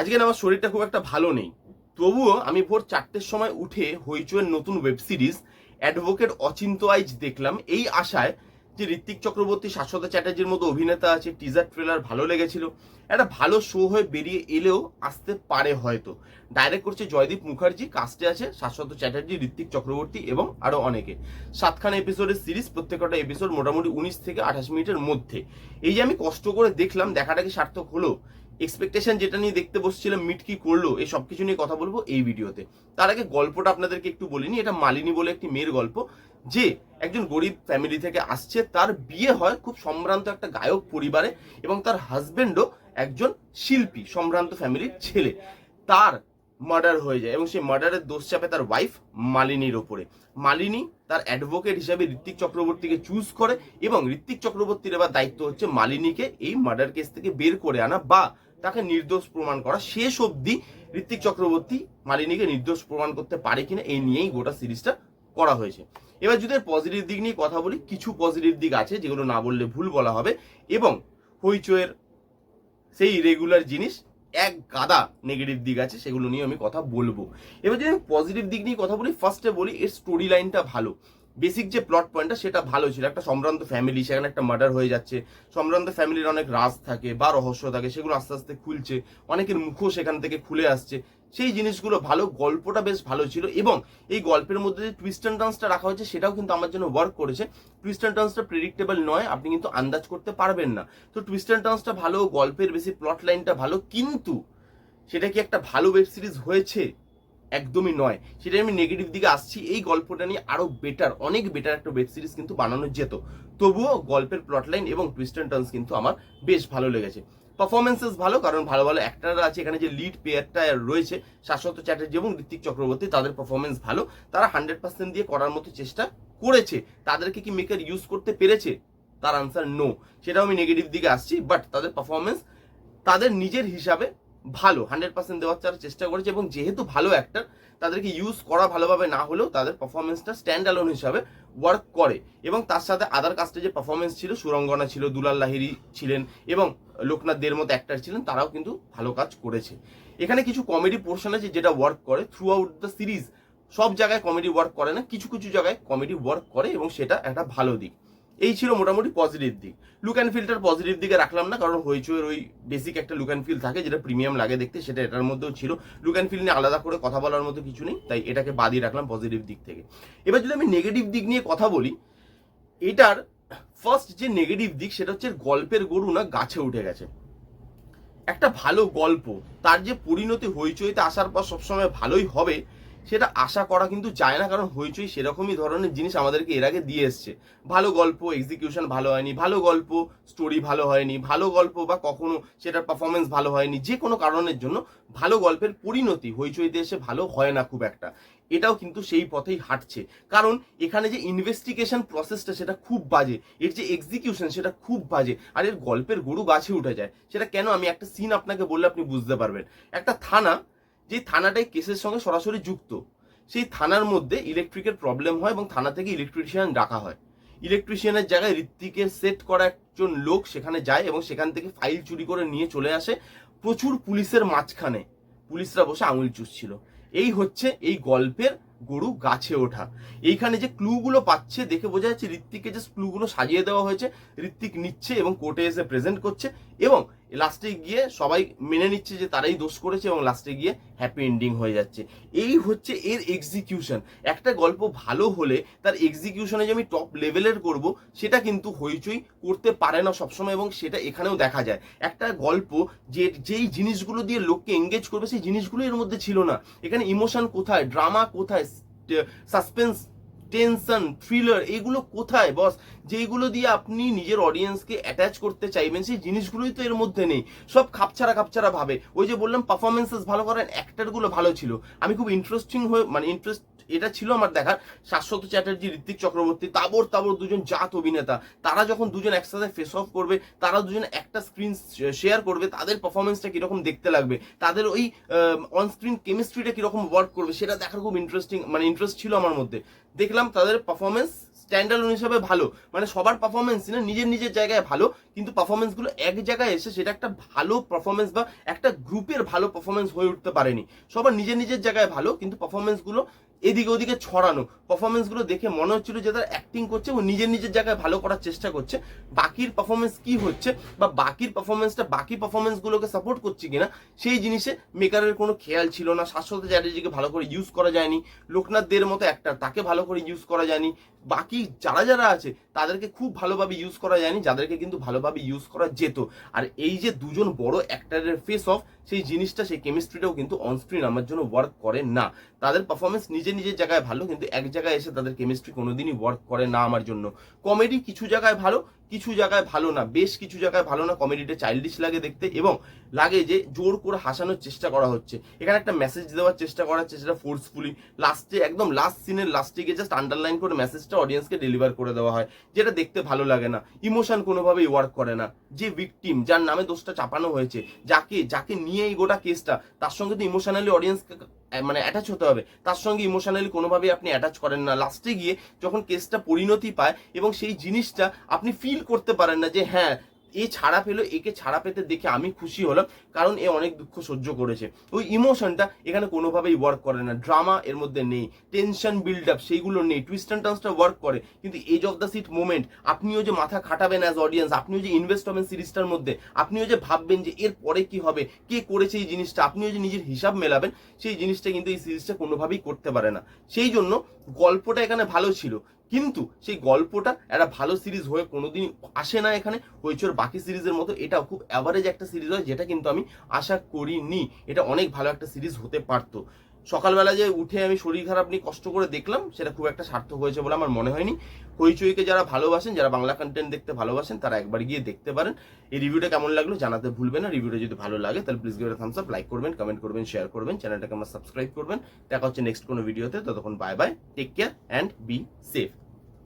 আজকে আমার শরীরটা খুব একটা ভালো নেই। তবুও আমি ভোর চারটের সময় উঠে হইচুয়ের নতুন web series advocate Achinta Aich দেখলাম। এই আশায় যে ঋত্বিক চক্রবর্তী, শাশ্বত চ্যাটার্জির মতো অভিনেতা আছে টিজার ট্রেলার ভালো লেগেছিল। একটা ভালো শো হয়ে বেরিয়ে এলেও আসতে পারে হয়তো। ডাইরেক্ট করছে জয়দীপ মুখার্জি কাস্টে আছে শাশ্বত চ্যাটার্জি, ঋত্বিক চক্রবর্তী এবং আরও অনেকে। সাতখানা এপিসোডের সিরিজ প্রত্যেকটা এপিসোড মোটামুটি উনিশ থেকে আঠাশ মিনিটের মধ্যে। এই যে আমি কষ্ট করে দেখলাম, দেখাটা কি সার্থক হলো? এক্সপেকটেশন যেটা নিয়ে দেখতে বসছিলাম মিট কি করল, এই সব কিছু নিয়ে কথা বলব এই ভিডিওতে। তার আগে গল্পটা আপনাদেরকে একটু বলিনি, এটা মালিনী বলে একটি মেয়ের গল্প, যে একজন গরিব ফ্যামিলি থেকে আসছে, তার বিয়ে হয় খুব সম্ভ্রান্ত একটা গায়ক পরিবারে এবং তার হাজবেন্ডও একজন শিল্পী, সম্ভ্রান্ত ফ্যামিলির ছেলে। তার মার্ডার হয়ে যায় এবং সেই মার্ডারের দোষ চাপে তার ওয়াইফ মালিনীর ওপরে। মালিনী তার অ্যাডভোকেট হিসাবে ঋত্বিক চক্রবর্তীকে চুজ করে এবং ঋত্বিক চক্রবর্তীর এবার দায়িত্ব হচ্ছে মালিনীকে এই মার্ডার কেস থেকে বের করে আনা বা তাকে নির্দোষ প্রমাণ করা। শেষ অবধি ঋত্বিক চক্রবর্তী মালিনীকে নির্দোষ প্রমাণ করতে পারে কিনা এই নিয়েই গোটা সিরিজটা করা হয়েছে। এবার যদি পজিটিভ দিক নিয়ে কথা বলি, কিছু পজিটিভ দিক আছে যেগুলো না বললে ভুল বলা হবে এবং হইচয়ের সেই রেগুলার জিনিস, এক গাদা নেগেটিভ দিক আছে সেগুলো নিয়ে আমি কথা বলব। এবার যদি পজিটিভ দিক নিয়ে কথা বলি ফার্স্টে বলি এর স্টোরি লাইনটা ভালো। বেসিক যে প্লট পয়েন্টটা সেটা ভালো ছিল। একটা সম্ভ্রান্ত ফ্যামিলি সেখানে একটা মার্ডার হয়ে যাচ্ছে। সম্ভ্রান্ত ফ্যামিলির অনেক রাজ থাকে বা রহস্য থাকে, সেগুলো আস্তে আস্তে খুলছে। অনেকের মুখও সেখান থেকে খুলে আসছে। সেই জিনিসগুলো ভালো, গল্পটা বেশ ভালো ছিল এবং এই গল্পের মধ্যে যে টুইস্ট অ্যান্ড টার্নসটা রাখা হয়েছে, সেটাও কিন্তু আমার জন্য ওয়ার্ক করেছে। টুইস্ট অ্যান্ড টার্নসটা প্রেডিক্টেবল নয়, আপনি কিন্তু আন্দাজ করতে পারবেন না। তো টুইস্ট অ্যান্ড টার্নসটা ভালো, গল্পের বেশি প্লট লাইনটা ভালো, কিন্তু সেটা কি একটা ভালো ওয়েব সিরিজ হয়েছে? একদমই নয়। সেটা আমি নেগেটিভ দিকে আসছি। এই গল্পটা নিয়ে আরও বেটার অনেক বেটার একটা ওয়েব সিরিজ কিন্তু বানানো যেত। তবুও গল্পের প্লট লাইন এবং টুইস্ট টার্নস কিন্তু আমার বেশ ভালো লেগেছে। পারফরমেন্সেস ভালো, কারণ ভালো ভালো অ্যাক্টাররা আছে। এখানে যে লিড প্লেয়ারটা রয়েছে, শাশ্বত চ্যাটার্জি এবং ঋত্বিক চক্রবর্তী, তাদের পারফরমেন্স ভালো। তারা হান্ড্রেড পার্সেন্ট দিয়ে করার মতো চেষ্টা করেছে। তাদেরকে কি মেকার ইউজ করতে পেরেছে? তার আনসার নো সেটাও আমি নেগেটিভ দিকে আসছি বাট তাদের পারফরমেন্স তাদের নিজের হিসাবে ভালো হান্ড্রেড পার্সেন্ট দেওয়ার তারা চেষ্টা করেছে এবং যেহেতু ভালো অ্যাক্টার তাদেরকে ইউজ করা ভালোভাবে না হলেও তাদের পারফরমেন্সটা স্ট্যান্ড অ্যালোন হিসাবে ওয়ার্ক করে। এবং তার সাথে আদার কাস্টে যে পারফরমেন্স ছিল, সুরঙ্গনা ছিল, দুলাল লাহিরি ছিলেন এবং লোকনাথ দের মতো অ্যাক্টার ছিলেন, তারাও কিন্তু ভালো কাজ করেছে। এখানে কিছু কমেডি পোর্শন আছে যেটা ওয়ার্ক করে। থ্রু আউট দ্য সিরিজ সব জায়গায় কমেডি ওয়ার্ক করে না, কিছু কিছু জায়গায় কমেডি ওয়ার্ক করে এবং সেটা একটা ভালো দিক। এই ছিল মোটামুটি পজিটিভ দিক। লুক অ্যান্ড ফিলটার পজিটিভ দিকে রাখলাম না, কারণ হইচইয়ের ওই বেসিক একটা লুক অ্যান্ড ফিল থাকে, যেটা প্রিমিয়াম লাগে দেখতে, সেটা এটার মধ্যেও ছিল। লুক অ্যান্ড ফিল নিয়ে আলাদা করে কথা বলার মতো কিছু নেই, তাই এটাকে বাদিয়ে রাখলাম পজিটিভ দিক থেকে। এবার যদি আমি নেগেটিভ দিক নিয়ে কথা বলি, এটার ফার্স্ট যে নেগেটিভ দিক, সেটা হচ্ছে গল্পের গরু না গাছে উঠে গেছে। একটা ভালো গল্প, তার যে পরিণতি হইচইতে আসার পর সবসময় ভালোই হবে সেটা আশা করা কিন্তু যায় না, কারণ হইচই সেরকমই ধরনের জিনিস আমাদেরকে এর আগে দিয়ে এসছে। ভালো গল্প এক্সিকিউশন ভালো হয়নি, ভালো গল্প স্টোরি ভালো হয়নি, ভালো গল্প বা কখনো সেটার পারফরমেন্স ভালো হয়নি, যে কোনো কারণের জন্য ভালো গল্পের পরিণতি হইচইতে এসে ভালো হয় না খুব একটা। এটাও কিন্তু সেই পথেই হাঁটছে। কারণ এখানে যে ইনভেস্টিগেশন প্রসেসটা সেটা খুব বাজে, এর যে এক্সিকিউশন সেটা খুব বাজে, আর এর গল্পের গরু গাছে উঠে যায়। সেটা কেন আমি একটা সিন আপনাকে বললে আপনি বুঝতে পারবেন। একটা থানা যে থানাটাই কেসের সঙ্গে সরাসরি যুক্ত, সেই থানার মধ্যে ইলেকট্রিকের প্রবলেম হয় এবং থানা থেকে ইলেকট্রিশিয়ান ডাকা হয়। ইলেকট্রিশিয়ানের জায়গায় ঋত্বিকের সেট করা একজন লোক সেখানে যায় এবং সেখান থেকে ফাইল চুরি করে নিয়ে চলে আসে প্রচুর পুলিশের মাঝখানে। পুলিশরা বসে আঙুল চুষছিল। এই হচ্ছে এই গল্পের গরু গাছে ওঠা। এইখানে যে ক্লুগুলো পাচ্ছে দেখে বোঝা যাচ্ছে ঋত্বিককে যে ক্লুগুলো সাজিয়ে দেওয়া হয়েছে। ঋত্বিক নিচ্ছে এবং কোর্টে এসে প্রেজেন্ট করছে এবং লাস্টে গিয়ে সবাই মেনে নিচ্ছে যে তারাই দোষ করেছে এবং লাস্টে গিয়ে হ্যাপি এন্ডিং হয়ে যাচ্ছে। এই হচ্ছে এর এক্সিকিউশন একটা গল্প ভালো হলে তার এক্সিকিউশনে যে আমি টপ লেভেলের করব, সেটা কিন্তু হইচই করতে পারে না সবসময় এবং সেটা এখানেও দেখা যায়। একটা গল্প যে যেই জিনিসগুলো দিয়ে লোককে এঙ্গেজ করবে, সেই জিনিসগুলো এর মধ্যে ছিল না। এখানে ইমোশন কোথায়? ড্রামা কোথায়? সাসপেন্স টেনশন থ্রিলার এগুলো কোথায় বস যেগুলো দিয়ে আপনি নিজের অডিয়েন্সকে অ্যাটাচ করতে চাইবেন, সেই জিনিসগুলোই তো এর মধ্যে নেই। সব খাপছাড়া খাপছাড়া ভাবে। ওই যে বললাম পারফরমেন্সেস ভালো করেন অ্যাক্টারগুলো ভালো ছিল। আমি খুব ইন্টারেস্টিং হয়ে মানে ইন্টারেস্ট এটা ছিল আমার দেখার। শাশ্বত চ্যাটার্জি, ঋত্বিক চক্রবর্তী, তাবর তাবর দুজন জাত অভিনেতা। তারা যখন দুজন একসাথে ফেস অফ করবে, তারা দুজন একটা স্ক্রিন শেয়ার করবে, তাদের পারফরমেন্সটা কীরকম দেখতে লাগবে? তাদের ওই অন স্ক্রিন কেমিস্ট্রিটা কীরকম ওয়ার্ক করবে, সেটা দেখার খুব ইন্টারেস্টিং মানে ইন্টারেস্ট ছিল আমার মধ্যে। দেখলাম তাদের পারফরমেন্স স্ট্যান্ডার্ড হিসাবে ভালো। মানে সবার পারফরমেন্স না, নিজের নিজের জায়গায় ভালো, কিন্তু পারফরমেন্সগুলো এক জায়গায় এসে সেটা একটা ভালো পারফরমেন্স বা একটা গ্রুপের ভালো পারফরমেন্স হয়ে উঠতে পারেনি। সবার নিজের নিজের জায়গায় ভালো, কিন্তু পারফরমেন্সগুলো এদিকে ওদিকে ছড়ানো। পারফরমেন্সগুলো দেখে মনে হচ্ছিল যে তারা অ্যাক্টিং করছে, ও নিজের নিজের জায়গায় ভালো করার চেষ্টা করছে। বাকির পারফরমেন্স কি হচ্ছে বা বাকির পারফরমেন্সটা বাকি পারফরমেন্সগুলোকে সাপোর্ট করছে কিনা, সেই জিনিসে মেকারের কোনো খেয়াল ছিল না। শাশ্বত চ্যাটার্জিকে ভালো করে ইউজ করা যায়নি। লোকনাথ দের মতো একটা, তাকে ভালো করে ইউজ করা যায়নি। বাকি যারা যারা আছে, তাদেরকে খুব ভালোভাবে ইউজ করা যায়নি, যাদেরকে কিন্তু ভালোভাবে ইউজ করা যেত। আর এই যে দুজন বড় অ্যাক্টারের ফেস অফ সেই জিনিসটা, সেই কেমিস্ট্রিটাও কিন্তু অনস্ক্রিন আমার জন্য ওয়ার্ক করে না। তাদের পারফরমেন্স নিজে নিজের জায়গায় ভালো, কিন্তু এক জায়গায় এসে তাদের কেমিস্ট্রি কোনোদিনই ওয়ার্ক করে না আমার জন্য। কমেডি কিছু জায়গায় ভালো কিছু জায়গায় ভালো না, বেশ কিছু জায়গায় ভালো না কমেডিটা চাইল্ডিশ লাগে দেখতে এবং লাগে যে জোর করে হাসানোর চেষ্টা করা হচ্ছে। এখানে একটা মেসেজ দেওয়ার চেষ্টা করা হচ্ছে, সেটা ফোর্সফুলি লাস্টে একদম লাস্ট সিনের লাস্টে গিয়ে জাস্ট আন্ডারলাইন করে মেসেজটা অডিয়েন্সকে ডেলিভার করে দেওয়া হয়, যেটা দেখতে ভালো লাগে না। ইমোশন কোনোভাবেই ওয়ার্ক করে না। যে ভিকটিম যার নামে দোষটা চাপানো হয়েছে, যাকে যাকে নিয়ে এই গোটা কেসটা তার সঙ্গে তো ইমোশনালি অডিয়েন্সকে মানে অ্যাটাচ হতে হবে। তার সঙ্গে ইমোশনালি কোনোভাবেই আপনি অ্যাটাচ করেন না। লাস্টে গিয়ে যখন কেসটা পরিণতি পায় এবং সেই জিনিসটা আপনি ফিল করতে পারেন না যে হ্যাঁ এ ছাড়া পেল, একে ছাড়া পেতে দেখে আমি খুশি হলাম, কারণ এ অনেক দুঃখ সহ্য করেছে। ওই ইমোশনটা এখানে কোনোভাবেই ওয়ার্ক করে না ড্রামা এর মধ্যে নেই টেনশন বিল্ড আপ সেইগুলো নেই টুইস্ট অ্যান্ড টার্নসটা ওয়ার্ক করে, কিন্তু edge of the seat moment আপনিও যে মাথা খাটাবেন অ্যাজ অডিয়েন্স আপনিও যে ইনভেস্ট হবেন সিরিজটার মধ্যে, আপনিও যে ভাববেন যে এর পরে কি হবে, কে করেছে এই জিনিসটা, আপনিও যে নিজের হিসাব মেলাবেন, সেই জিনিসটা কিন্তু এই সিরিজটা কোনোভাবেই করতে পারে না। সেই জন্য গল্পটা এখানে ভালো ছিল কিন্তু সেই গল্পটা একটা ভালো সিরিজ হয়ে কোনোদিন আসে না এখানে। হইচর বাকি সিরিজের মতো এটাও খুব অ্যাভারেজ একটা সিরিজ হয়, যেটা কিন্তু আমি আশা করিনি। এটা অনেক ভালো একটা সিরিজ হতে পারতো। সকালবেলা যে উঠে আমি শরীর খারাপ নিয়ে কষ্ট করে দেখলাম, সেটা খুব একটা সার্থক হয়েছে বলে আমার মনে হয়নি। হইচইকে যারা ভালোবাসেন, যারা বাংলা কন্টেন্ট দেখতে ভালোবাসেন, তারা একবার গিয়ে দেখতে পারেন। এই রিভিউটা কেমন লাগল জানাতে ভুলবেন না। রিভিউটা যদি ভালো লাগে, তাহলে প্লিজ গিয়ে থামস আপ লাইক করবেন কমেন্ট করবেন শেয়ার করবেন চ্যানেলটাকে আমার সাবস্ক্রাইব করবেন। দেখা হচ্ছে নেক্সট কোনো ভিডিওতে ততক্ষণ bye bye take care and be safe